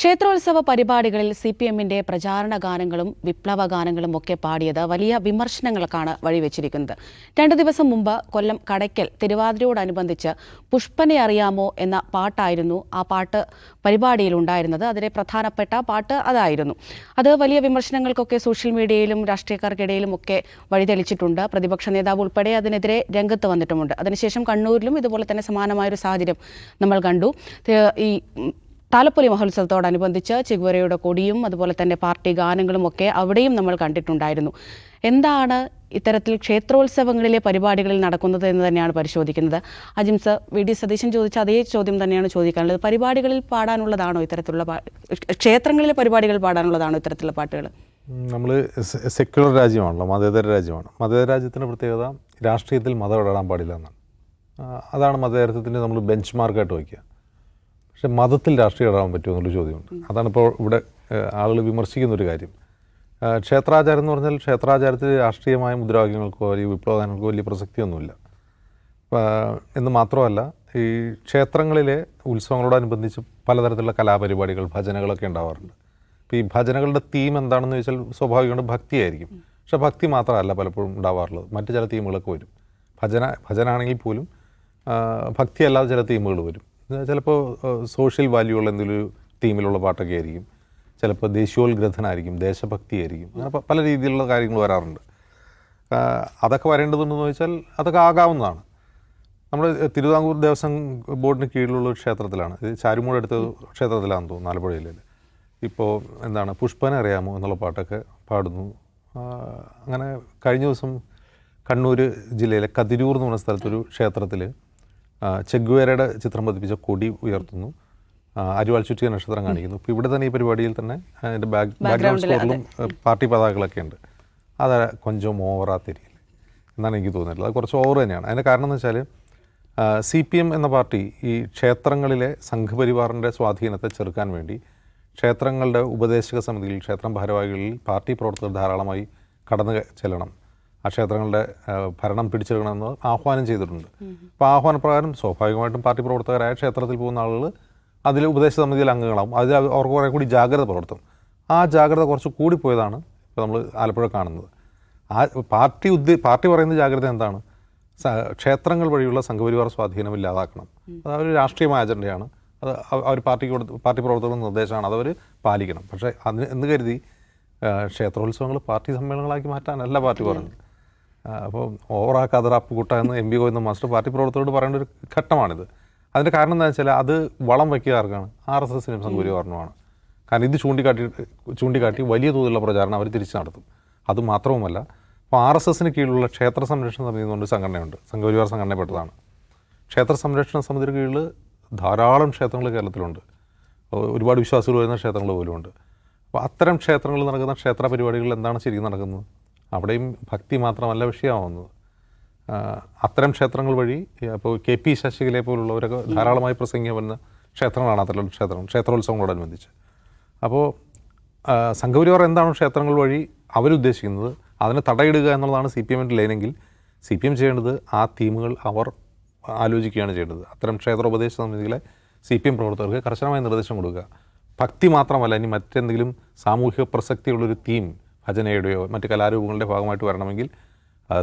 ക്ഷേത്രോത്സവ പരിപാടികളിൽ C P എമ്മിന്റെ പ്രചാരണ ഗാനങ്ങളും വിപ്ലവ ഗാനങ്ങളും ഒക്കെ പാടിയത് വലിയ വിമർശനങ്ങൾക്കാണ് വഴിവെച്ചിരിക്കുന്നത്. രണ്ടു ദിവസം മുമ്പ് കൊല്ലം കടയ്ക്കൽ തിരുവാതിരയോടനുബന്ധിച്ച് പുഷ്പനെ അറിയാമോ എന്ന പാട്ടായിരുന്നു ആ പാട്ട് പരിപാടിയിൽ ഉണ്ടായിരുന്നത് അതിലെ പ്രധാനപ്പെട്ട പാട്ട് അതായിരുന്നു. അത് വലിയ വിമർശനങ്ങൾക്കൊക്കെ സോഷ്യൽ മീഡിയയിലും രാഷ്ട്രീയക്കാർക്കിടയിലും ഒക്കെ വഴിതെളിച്ചിട്ടുണ്ട്. പ്രതിപക്ഷ നേതാവ് ഉൾപ്പെടെ അതിനെതിരെ രംഗത്ത് വന്നിട്ടുമുണ്ട്. അതിനുശേഷം കണ്ണൂരിലും ഇതുപോലെ തന്നെ സമാനമായൊരു സാഹചര്യം നമ്മൾ കണ്ടു. ഈ താലപ്പൊലി മഹോത്സവത്തോടനുബന്ധിച്ച് ചെഗുവരയുടെ കൊടിയും അതുപോലെ തന്നെ പാർട്ടി ഗാനങ്ങളും ഒക്കെ അവിടെയും നമ്മൾ കണ്ടിട്ടുണ്ടായിരുന്നു. എന്താണ് ഇത്തരത്തിൽ ക്ഷേത്രോത്സവങ്ങളിലെ പരിപാടികളിൽ നടക്കുന്നത് എന്ന് തന്നെയാണ് പരിശോധിക്കുന്നത്. അജിംസ് വി. ഡി. സതീശൻ ചോദിച്ച അതേ ചോദ്യം തന്നെയാണ് ചോദിക്കാനുള്ളത്. പരിപാടികളിൽ പാടാനുള്ളതാണോ ഇത്തരത്തിലുള്ള ക്ഷേത്രങ്ങളിലെ പരിപാടികൾ പാടാനുള്ളതാണോ ഇത്തരത്തിലുള്ള പാട്ടുകൾ? നമ്മൾ സെക്യുലർ രാജ്യമാണല്ലോ മതേതര രാജ്യമാണ്. മതേതര രാജ്യത്തിന്റെ പ്രത്യേകത രാഷ്ട്രീയത്തിൽ മതം ഇടാൻ പാടില്ല എന്നാണ്. അതാണ് മതേതരത്വത്തിന്റെ നമ്മൾ ബെഞ്ച് മാർക്കായിട്ട് വയ്ക്കുക. പക്ഷെ മതത്തിൽ രാഷ്ട്രീയം ഇടാൻ പറ്റുമോ എന്നുള്ള ചോദ്യമുണ്ട്. അതാണ് ഇപ്പോൾ ഇവിടെ ആളുകൾ വിമർശിക്കുന്ന ഒരു കാര്യം ക്ഷേത്രാചാരം എന്ന് പറഞ്ഞാൽ ക്ഷേത്രാചാരത്തിൽ രാഷ്ട്രീയമായ മുദ്രാവാക്യങ്ങൾക്കോ അല്ലെങ്കിൽ വിപ്ലവഗാനങ്ങൾക്കോ വലിയ പ്രസക്തിയൊന്നുമില്ല. എന്ന് മാത്രമല്ല ഈ ക്ഷേത്രങ്ങളിലെ ഉത്സവങ്ങളോടനുബന്ധിച്ച് പലതരത്തിലുള്ള കലാപരിപാടികൾ ഭജനകളൊക്കെ ഉണ്ടാവാറുണ്ട്. ഇപ്പോൾ ഈ ഭജനകളുടെ തീം എന്താണെന്ന് ചോദിച്ചാൽ സ്വാഭാവികമായിട്ട് ഭക്തിയായിരിക്കും. പക്ഷെ ഭക്തി മാത്രമല്ല പലപ്പോഴും ഉണ്ടാവാറുള്ളത്. മറ്റു ചില തീമുകളൊക്കെ വരും. ഭജന ഭജനാണെങ്കിൽ പോലും ഭക്തിയല്ലാതെ ചില തീമുകൾ വരും. ചിലപ്പോൾ സോഷ്യൽ വാല്യൂ ഉള്ള എന്തെങ്കിലും തീമിലുള്ള പാട്ടൊക്കെ ആയിരിക്കും. ചിലപ്പോൾ ദേശീയോത്ഗ്രഥനായിരിക്കും ദേശഭക്തി ആയിരിക്കും അങ്ങനെ പല രീതിയിലുള്ള കാര്യങ്ങൾ വരാറുണ്ട്. അതൊക്കെ വരേണ്ടതുണ്ടെന്ന് ചോദിച്ചാൽ അതൊക്കെ ആകാവുന്നതാണ്. നമ്മൾ തിരുവിതാംകൂർ ദേവസ്വം ബോർഡിന് കീഴിലുള്ള ഒരു ക്ഷേത്രത്തിലാണ്. ഇത് ചാരുമൂട് അടുത്ത ക്ഷേത്രത്തിലാണെന്ന് തോന്നുന്നു ആലപ്പുഴയിൽ ഇപ്പോൾ എന്താണ് പുഷ്പനെ അറിയാമോ എന്നുള്ള പാട്ടൊക്കെ പാടുന്നു. അങ്ങനെ കഴിഞ്ഞ ദിവസം കണ്ണൂർ ജില്ലയിലെ കതിരൂർ എന്ന് പറഞ്ഞ സ്ഥലത്തൊരു ക്ഷേത്രത്തിൽ ചെഗ്വേരയുടെ ചിത്രം പതിപ്പിച്ച കൊടി ഉയർത്തുന്നു. അരിവാൾ ചുറ്റിയ നക്ഷത്രം കാണിക്കുന്നു. ഇപ്പോൾ ഇവിടെ തന്നെ ഈ പരിപാടിയിൽ തന്നെ അതിന്റെ ബാക്ക് ബാക്ക്ഗ്രൗണ്ട് സ്കോറിലും പാർട്ടി പതാകകളൊക്കെ ഉണ്ട്. അത് കൊഞ്ചം ഓവറാ തിരിയില്ല എന്നാണ് എനിക്ക് തോന്നിയിട്ടുള്ളത്. അത് കുറച്ച് ഓവർ തന്നെയാണ്. അതിന്റെ കാരണം എന്ന് വെച്ചാൽ സി പി എം എന്ന പാർട്ടി ഈ ക്ഷേത്രങ്ങളിലെ സംഘപരിവാറിന്റെ സ്വാധീനത്തെ ചെറുക്കാൻ വേണ്ടി ക്ഷേത്രങ്ങളുടെ ഉപദേശക സമിതിയിൽ ക്ഷേത്രം ഭാരവാഹികളിൽ പാർട്ടി പ്രവർത്തകർ ധാരാളമായി കടന്നു ചെല്ലണം. ആ ക്ഷേത്രങ്ങളുടെ ഭരണം പിടിച്ചെടുക്കണമെന്ന് ആഹ്വാനം ചെയ്തിട്ടുണ്ട്. അപ്പോൾ ആഹ്വാനപ്രകാരം സ്വാഭാവികമായിട്ടും പാർട്ടി പ്രവർത്തകരായ ക്ഷേത്രത്തിൽ പോകുന്ന ആളുകൾ അതിൽ ഉപദേശ സമിതിയിൽ അംഗങ്ങളാവും. അതിൽ അവ- അവർക്ക് കുറേ കൂടി ജാഗ്രത പുലർത്തും. ആ ജാഗ്രത കുറച്ച് കൂടിപ്പോയതാണ് ഇപ്പോൾ നമ്മൾ ആലപ്പുഴ കാണുന്നത്. ആ പാർട്ടി ഉദ്ദേ പാർട്ടി പറയുന്ന ജാഗ്രത എന്താണ്? ക്ഷേത്രങ്ങൾ വഴിയുള്ള സംഘപരിവാർ സ്വാധീനം ഇല്ലാതാക്കണം. അത് ഒരു രാഷ്ട്രീയമായ അജണ്ടയാണ്. അത് അവ- അവർ പാർട്ടിക്ക് കൊടുത്ത് പാർട്ടി പ്രവർത്തകരുടെ നിർദ്ദേശമാണ്. അതവർ പാലിക്കണം. പക്ഷേ അതിന് എന്ന് കരുതി ക്ഷേത്രോത്സവങ്ങൾ പാർട്ടി സമ്മേളനങ്ങളാക്കി മാറ്റാനല്ല പാർട്ടി പറഞ്ഞത്. അപ്പോൾ ഓവറാക്കാതെ റാപ്പ് കൂട്ട എന്ന് M P Govinda master party പ്രവർത്തകരോട് പറയേണ്ട ഒരു ഘട്ടമാണിത്. അതിന്റെ കാരണം എന്താണെന്ന് വെച്ചാൽ അത് വളം വയ്ക്കുക ആർക്കാണ്? ആർ എസ് എസിനും സംഘപരിവാറിനുമാണ് കാരണം ഇത് ചൂണ്ടിക്കാട്ടി ചൂണ്ടിക്കാട്ടി വലിയ തോതിലുള്ള പ്രചാരണം അവർ തിരിച്ചു നടത്തും. അത് മാത്രവുമല്ല ഇപ്പോൾ ആർ എസ് എസിന് കീഴിലുള്ള ക്ഷേത്ര സംരക്ഷണ സമിതി എന്നുകൊണ്ട് സംഘടനയുണ്ട്. സംഘപരിവാർ സംഘടനപ്പെട്ടതാണ് ക്ഷേത്ര സംരക്ഷണ സമിതിയുടെ കീഴിൽ ധാരാളം ക്ഷേത്രങ്ങൾ കേരളത്തിലുണ്ട്. ഒരുപാട് വിശ്വാസികൾ വരുന്ന ക്ഷേത്രങ്ങൾ പോലും ഉണ്ട് അപ്പോൾ അത്തരം ക്ഷേത്രങ്ങളിൽ നടക്കുന്ന ക്ഷേത്ര പരിപാടികളിൽ എന്താണ് ശരിക്കും നടക്കുന്നത്? അവിടെയും ഭക്തി മാത്രമല്ല വിഷയമാവുന്നത്. അത്തരം ക്ഷേത്രങ്ങൾ വഴി അപ്പോൾ കെ പി ശശികലയെ പോലുള്ളവരൊക്കെ ധാരാളമായി പ്രസംഗിക്കാൻ വരുന്ന ക്ഷേത്രങ്ങളാണ് അത്തരം ക്ഷേത്രം ക്ഷേത്രോത്സവങ്ങളോടനുബന്ധിച്ച്. അപ്പോൾ സംഘപരിവാർ എന്താണ് ക്ഷേത്രങ്ങൾ വഴി അവരുദ്ദേശിക്കുന്നത്? അതിനെ തടയിടുക എന്നുള്ളതാണ് സി പി എമ്മിന്റെ ലൈനെങ്കിൽ സി പി എം ചെയ്യേണ്ടത് ആ തീമുകൾ അവർ ആലോചിക്കുകയാണ് ചെയ്യേണ്ടത്. അത്തരം ക്ഷേത്രോപദേശ സമിതികളെ സി പി എം പ്രവർത്തകർക്ക് കർശനമായ നിർദ്ദേശം കൊടുക്കുക. ഭക്തി മാത്രമല്ല ഇനി മറ്റെന്തെങ്കിലും സാമൂഹിക പ്രസക്തിയുള്ളൊരു തീം ഭജനയുടെയോ മറ്റ് കലാരൂപങ്ങളുടെ ഭാഗമായിട്ട് വരണമെങ്കിൽ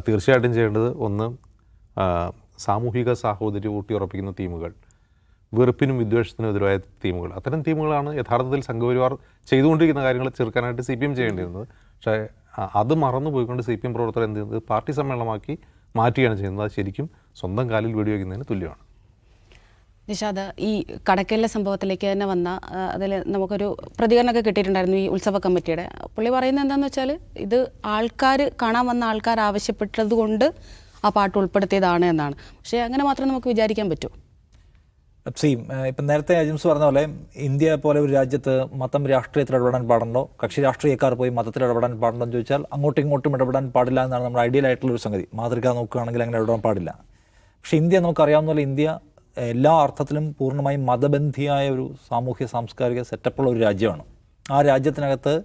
തീർച്ചയായിട്ടും ചെയ്യേണ്ടത് ഒന്ന് സാമൂഹിക സാഹോദര്യം ഊട്ടിയുറപ്പിക്കുന്ന തീമുകൾ വെറുപ്പിനും വിദ്വേഷത്തിനും എതിരായ തീമുകൾ അത്തരം തീമുകളാണ് യഥാർത്ഥത്തിൽ സംഘപരിവാർ ചെയ്തുകൊണ്ടിരിക്കുന്ന കാര്യങ്ങൾ ചെറുക്കാനായിട്ട് സി പി എം ചെയ്യേണ്ടിയിരുന്നത്. പക്ഷേ അത് മറന്നു പോയിക്കൊണ്ട് സി പി എം പ്രവർത്തകർ എന്ത് ചെയ്യുന്നത് പാർട്ടി സമ്മേളനമാക്കി മാറ്റുകയാണ് ചെയ്യുന്നത്. അത് ശരിക്കും സ്വന്തം കാലിൽ വെടിവെക്കുന്നതിന് തുല്യമാണ്. നിഷാദ് ഈ കടക്കലിലെ സംഭവത്തിലേക്ക് തന്നെ വന്ന അതിൽ നമുക്കൊരു പ്രതികരണമൊക്കെ കിട്ടിയിട്ടുണ്ടായിരുന്നു ഈ ഉത്സവ കമ്മിറ്റിയുടെ. പുള്ളി പറയുന്നത് എന്താണെന്ന് വെച്ചാൽ ഇത് ആൾക്കാർ കാണാൻ വന്ന ആൾക്കാർ ആവശ്യപ്പെട്ടത് കൊണ്ട് ആ പാട്ട് ഉൾപ്പെടുത്തിയതാണ് എന്നാണ്. പക്ഷേ അങ്ങനെ മാത്രം നമുക്ക് വിചാരിക്കാൻ പറ്റൂ. സെയിം ഇപ്പം നേരത്തെ അജിംസ് പറഞ്ഞ പോലെ ഇന്ത്യ പോലെ ഒരു രാജ്യത്ത് മതം രാഷ്ട്രീയത്തിൽ ഇടപെടാൻ പാടുണ്ടോ? കക്ഷി രാഷ്ട്രീയക്കാർ പോയി മതത്തിൽ ഇടപെടാൻ പാടുണ്ടോ എന്ന് ചോദിച്ചാൽ അങ്ങോട്ടും ഇങ്ങോട്ടും ഇടപെടാൻ പാടില്ല എന്നാണ് നമ്മുടെ ഐഡിയൽ ആയിട്ടുള്ള ഒരു സംഗതി. മാതൃക നോക്കുകയാണെങ്കിൽ അങ്ങനെ ഇടപെടാൻ പാടില്ല. പക്ഷേ ഇന്ത്യ നമുക്കറിയാവുന്ന പോലെ ഇന്ത്യ എല്ലാ അർത്ഥത്തിലും പൂർണമായും മതബന്ധിയായ ഒരു സാമൂഹ്യ സാംസ്കാരിക സെറ്റപ്പുള്ള ഒരു രാജ്യമാണ്. ആ രാജ്യത്തിനകത്ത്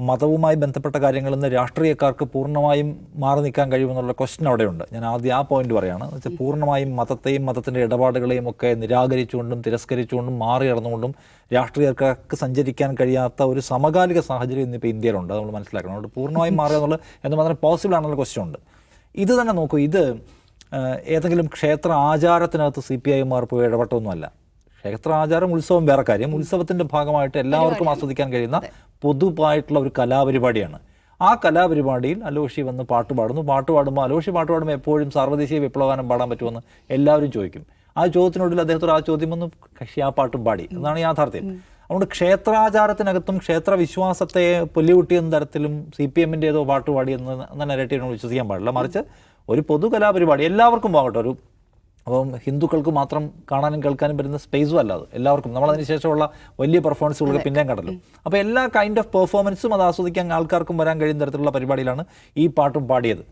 മതവുമായി ബന്ധപ്പെട്ട കാര്യങ്ങളിൽ നിന്ന് രാഷ്ട്രീയക്കാർക്ക് പൂർണമായും മാറി നിൽക്കാൻ കഴിയുമെന്നുള്ള ക്വസ്റ്റ്യൻ അവിടെയുണ്ട്. ഞാൻ ആദ്യം ആ പോയിന്റ് പറയാണ്. വെച്ചാൽ പൂർണമായും മതത്തെയും മതത്തിന്റെ ഇടപാടുകളെയും ഒക്കെ നിരാകരിച്ചുകൊണ്ടും തിരസ്കരിച്ചുകൊണ്ടും മാറി കടന്നുകൊണ്ടും രാഷ്ട്രീയക്കാർക്ക് സഞ്ചരിക്കാൻ കഴിയാത്ത ഒരു സമകാലിക സാഹചര്യം ഇന്നിപ്പോൾ ഇന്ത്യയിലുണ്ട്. നമ്മൾ മനസ്സിലാക്കണം. അതുകൊണ്ട് പൂർണമായും മാറുക എന്നുള്ളത് എന്ന് മാത്രമേ പോസിബിൾ ആണെന്നുള്ള ക്വസ്റ്റ്യൻ ഉണ്ട്. ഇത് തന്നെ നോക്കൂ. ഇത് ഏതെങ്കിലും ക്ഷേത്ര ആചാരത്തിനകത്ത് സി പി ഐമാർ പോയി ഇടപെട്ടൊന്നുമല്ല. ക്ഷേത്ര ആചാരം ഉത്സവം വേറെ കാര്യം. ഉത്സവത്തിന്റെ ഭാഗമായിട്ട് എല്ലാവർക്കും ആസ്വദിക്കാൻ കഴിയുന്ന പൊതുവായിട്ടുള്ള ഒരു കലാപരിപാടിയാണ്. ആ കലാപരിപാടിയിൽ അലോഷി വന്ന് പാട്ട് പാടുന്നു. പാട്ട് പാടുമ്പോൾ അലോഷി പാട്ട് പാടുമ്പോൾ എപ്പോഴും സാർവദേശീയ വിപ്ലവഗാനം പാടാൻ പറ്റുമെന്ന് എല്ലാവരും ചോദിക്കും. ആ ചോദ്യത്തിനോടിൽ അദ്ദേഹത്തോട് ആ ചോദ്യം ഒന്ന് കക്ഷി ആ പാട്ടും പാടി. എന്നാണ് യാഥാർത്ഥ്യം. അതുകൊണ്ട് ക്ഷേത്രാചാരത്തിനകത്തും ക്ഷേത്ര വിശ്വാസത്തെ പൊല്ലിവുട്ടിയെന്ന തരത്തിലും സി പി എമ്മിന്റെതോ പാട്ട് പാട്ടുപാടിയെന്ന് എന്ന നെരട്ടീവിനെ വിശ്വസിക്കാൻ പാടില്ല. മറിച്ച് ഒരു പൊതു കലാപരിപാടി എല്ലാവർക്കും പോകട്ടെ. ഒരു അപ്പം ഹിന്ദുക്കൾക്ക് മാത്രം കാണാനും കേൾക്കാനും വരുന്ന സ്പേസും അല്ല അത്. എല്ലാവർക്കും. നമ്മൾ ശേഷമുള്ള വലിയ പെർഫോമൻസുകൾക്ക് പിന്നെയും കണ്ടല്ലോ. അപ്പോൾ എല്ലാ കൈൻഡ് ഓഫ് പെർഫോമൻസും അത് ആസ്വദിക്കാൻ ആൾക്കാർക്കും വരാൻ കഴിയുന്ന തരത്തിലുള്ള പരിപാടിയിലാണ് ഈ പാട്ടും പാടിയത്.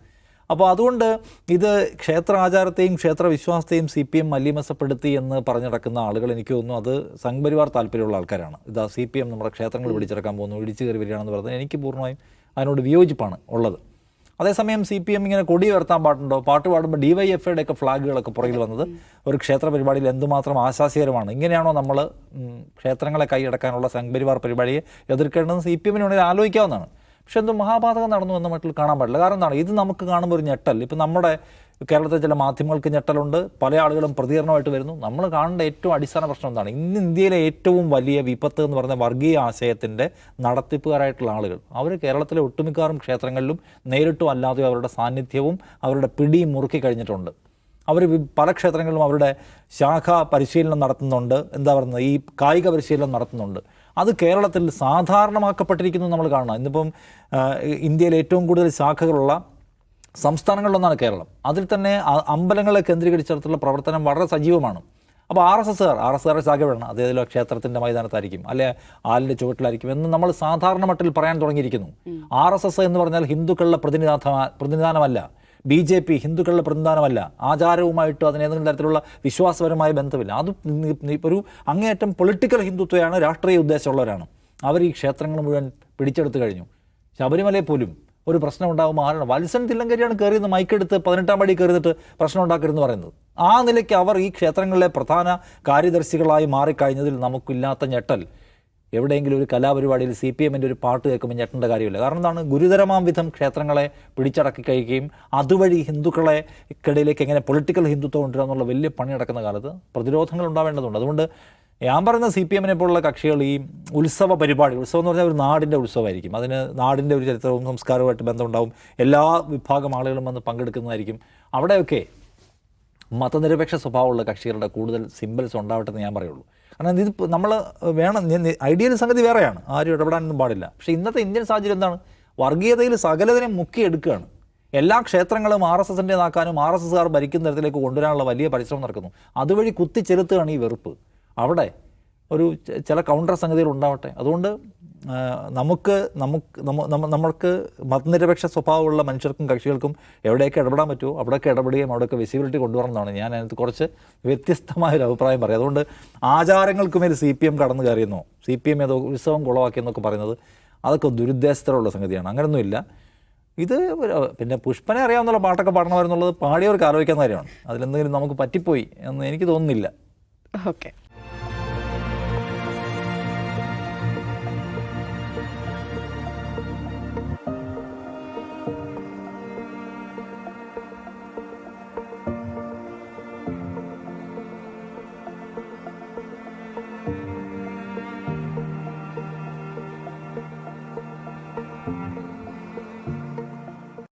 അപ്പോൾ അതുകൊണ്ട് ഇത് ക്ഷേത്ര ആചാരത്തെയും ക്ഷേത്ര വിശ്വാസത്തെയും സി പി എം മല്യമസപ്പെടുത്തി എന്ന് പറഞ്ഞു നടക്കുന്ന ആളുകൾ എനിക്ക് തോന്നുന്നു അത് സംഘപരിവാർ താല്പര്യമുള്ള ആൾക്കാരാണ്. ഇതാ സി പി എം നമ്മുടെ ക്ഷേത്രങ്ങൾ പിടിച്ചെടുക്കാൻ പോകുന്നു ഇടിച്ചു കയറി വരികയാണെന്ന് പറഞ്ഞത് എനിക്ക് പൂർണമായും അതിനോട് വിയോജിപ്പാണ് ഉള്ളത്. അതേസമയം സി പി എം ഇങ്ങനെ കൊടി ഉയർത്താൻ പാട്ടുണ്ടോ പാട്ട് പാടുമ്പോൾ ഡി വൈ എഫ് ഐയുടെ ഒക്കെ ഫ്ലാഗുകളൊക്കെ പുറകിൽ വന്നത് ഒരു ക്ഷേത്ര പരിപാടിയിൽ എന്തുമാത്രം ആശാസ്യകരമാണ്? ഇങ്ങനെയാണോ നമ്മൾ ക്ഷേത്രങ്ങളെ കൈയടക്കാനുള്ള സംഘപരിവാർ പരിപാടിയെ എതിർക്കേണ്ടതെന്ന് സി പി എമ്മിന് ആലോചിക്കാവുന്നതാണ്. പക്ഷെ എന്തോ മഹാപാതകം നടന്നു എന്ന് മറ്റുള്ള കാണാൻ പാടില്ല. കാരണം എന്താണ്? ഇത് നമുക്ക് കാണുമ്പോൾ ഒരു ഞെട്ടൽ. ഇപ്പം നമ്മുടെ കേരളത്തിലെ ചില മാധ്യമങ്ങൾക്ക് ഞെട്ടലുണ്ട്. പല ആളുകളും പ്രതികരണമായിട്ട് വരുന്നു. നമ്മൾ കാണേണ്ട ഏറ്റവും അടിസ്ഥാന പ്രശ്നം എന്താണ്? ഇന്ന് ഇന്ത്യയിലെ ഏറ്റവും വലിയ വിപത്ത് എന്ന് പറയുന്ന വർഗീയ ആശയത്തിന്റെ നടത്തിപ്പുകാരായിട്ടുള്ള ആളുകൾ. അവർ കേരളത്തിലെ ഒട്ടുമിക്കാറും ക്ഷേത്രങ്ങളിലും നേരിട്ടും അല്ലാതെയോ അവരുടെ സാന്നിധ്യവും അവരുടെ പിടിയും മുറുക്കി കഴിഞ്ഞിട്ടുണ്ട്. അവർ പല ക്ഷേത്രങ്ങളിലും അവരുടെ ശാഖ പരിശീലനം നടത്തുന്നുണ്ട്. എന്താ പറയുന്നത്? ഈ കായിക പരിശീലനം നടത്തുന്നുണ്ട്. അത് കേരളത്തിൽ സാധാരണമാക്കപ്പെട്ടിരിക്കുന്നു നമ്മൾ കാണണം. ഇന്നിപ്പം ഇന്ത്യയിൽ ഏറ്റവും കൂടുതൽ ശാഖകളുള്ള സംസ്ഥാനങ്ങളിലൊന്നാണ് കേരളം. അതിൽ തന്നെ അമ്പലങ്ങളെ കേന്ദ്രീകരിച്ചിടത്തുള്ള പ്രവർത്തനം വളരെ സജീവമാണ്. അപ്പോൾ ആർ എസ് എസ്സുകാർ ആർ എസ് ശാഖ വേണം ഏതെങ്കിലും ക്ഷേത്രത്തിന്റെ മൈതാനത്തായിരിക്കും അല്ലെ ആലിന്റെ ചുവട്ടിലായിരിക്കും എന്ന് നമ്മൾ സാധാരണ മട്ടിൽ പറയാൻ തുടങ്ങിയിരിക്കുന്നു. ആർ എസ് എസ് എന്ന് പറഞ്ഞാൽ ഹിന്ദുക്കളുടെ പ്രതിനിധാന പ്രതിനിധാനമല്ല. ബി ജെ പി ഹിന്ദുക്കളുടെ പ്രതിനിധാനമല്ല. ആചാരവുമായിട്ട് അതിന് ഏതെങ്കിലും തരത്തിലുള്ള വിശ്വാസപരമായ ബന്ധമില്ല. അത് ഒരു അങ്ങേയറ്റം പൊളിറ്റിക്കൽ ഹിന്ദുത്വയാണ് രാഷ്ട്രീയ ഉദ്ദേശമുള്ളവരാണ്. അവർ ഈ ക്ഷേത്രങ്ങൾ മുഴുവൻ പിടിച്ചെടുത്തു കഴിഞ്ഞു. ശബരിമലയെ പോലും ഒരു പ്രശ്നം ഉണ്ടാകുമ്പോൾ ആരാണ്? വത്സൻ തില്ലങ്കരിയാണ് കയറിയെന്ന് മൈക്കെടുത്ത് പതിനെട്ടാം പടി കയറിയിട്ട് പ്രശ്നം ഉണ്ടാക്കരുതെന്ന് പറയുന്നത്. ആ നിലയ്ക്ക് അവർ ഈ ക്ഷേത്രങ്ങളിലെ പ്രധാന കാര്യദർശികളായി മാറിക്കഴിഞ്ഞതിൽ നമുക്കില്ലാത്ത ഞെട്ടൽ. എവിടെയെങ്കിലും ഒരു കലാപരിപാടിയിൽ സി പി എമ്മിന്റെ ഒരു പാട്ട് കേൾക്കുമ്പോൾ ഞെട്ടേണ്ട കാര്യമില്ല. കാരണം എന്താണ്? ഗുരുതരമാം വിധം ക്ഷേത്രങ്ങളെ പിടിച്ചടക്കി കഴിക്കുകയും അതുവഴി ഹിന്ദുക്കളെ ഇക്കിടയിലേക്ക് എങ്ങനെ പൊളിറ്റിക്കൽ ഹിന്ദുത്വം കൊണ്ടുവരിക എന്നുള്ള വലിയ പണി നടക്കുന്ന കാലത്ത് പ്രതിരോധങ്ങൾ ഉണ്ടാവേണ്ടതുണ്ട്. അതുകൊണ്ട് ഞാൻ പറയുന്ന സി പി എമ്മിനെ പോലുള്ള കക്ഷികൾ ഈ ഉത്സവ പരിപാടി ഉത്സവം എന്ന് പറഞ്ഞാൽ ഒരു നാടിന്റെ ഉത്സവമായിരിക്കും. അതിന് നാടിന്റെ ഒരു ചരിത്രവും സംസ്കാരവുമായിട്ട് ബന്ധമുണ്ടാവും. എല്ലാ വിഭാഗം ആളുകളും വന്ന് പങ്കെടുക്കുന്നതായിരിക്കും. അവിടെയൊക്കെ മതനിരപേക്ഷ സ്വഭാവമുള്ള കക്ഷികളുടെ കൂടുതൽ സിമ്പിൾസ് ഉണ്ടാവട്ടെ എന്ന് ഞാൻ പറയുള്ളൂ. കാരണം ഇത് നമ്മൾ വേണം ഐഡിയൽ സംഗതി വേറെയാണ്. ആരും ഇടപെടാനൊന്നും പാടില്ല. പക്ഷേ ഇന്നത്തെ ഇന്ത്യൻ സാഹചര്യം എന്താണ്? വർഗീയതയിൽ സകലതിനെ മുക്കിയെടുക്കുകയാണ്. എല്ലാ ക്ഷേത്രങ്ങളും ആർ എസ് എസിന്റെതാക്കാനും ആർ എസ് എസ്സുകാർ ഭരിക്കുന്ന തരത്തിലേക്ക് കൊണ്ടുവരാനുള്ള വലിയ പരിശ്രമം നടക്കുന്നു. അതുവഴി കുത്തിച്ചെലുത്തുകയാണ് ഈ വെറുപ്പ്. അവിടെ ഒരു ചില കൗണ്ടർ സംഗതികൾ ഉണ്ടാവട്ടെ. അതുകൊണ്ട് നമുക്ക് നമുക്ക് നമ്മ- നമ്മ- നമ്മൾക്ക് മതനിരപേക്ഷ സ്വഭാവമുള്ള മനുഷ്യർക്കും കക്ഷികൾക്കും എവിടെയൊക്കെ ഇടപെടാൻ പറ്റുമോ അവിടെയൊക്കെ ഇടപെടുകയും അവിടെയൊക്കെ വിസിബിലിറ്റി കൊണ്ടുവരണമെന്നാണ് ഞാൻ അതിനകത്ത് കുറച്ച് വ്യത്യസ്തമായ ഒരു അഭിപ്രായം പറയും. അതുകൊണ്ട് ആചാരങ്ങൾക്ക് മേൽ സി പി എം കടന്നു കയറിയെന്നോ സി പി എം ഏതോ ഉത്സവം കുളവാക്കിയെന്നൊക്കെ പറയുന്നത് അതൊക്കെ ദുരുദ്ദേശത്തിലുള്ള സംഗതിയാണ്. അങ്ങനെയൊന്നുമില്ല ഇത് പിന്നെ പുഷ്പനെ അറിയാവുന്ന പാട്ടൊക്കെ പാടണമായിരുന്നുള്ളത് പാടിയവർക്ക് ആലോചിക്കാൻ കാര്യമാണ്. അതിലെന്തെങ്കിലും നമുക്ക് പറ്റിപ്പോയി എന്ന് എനിക്ക് തോന്നുന്നില്ല. ഓക്കെ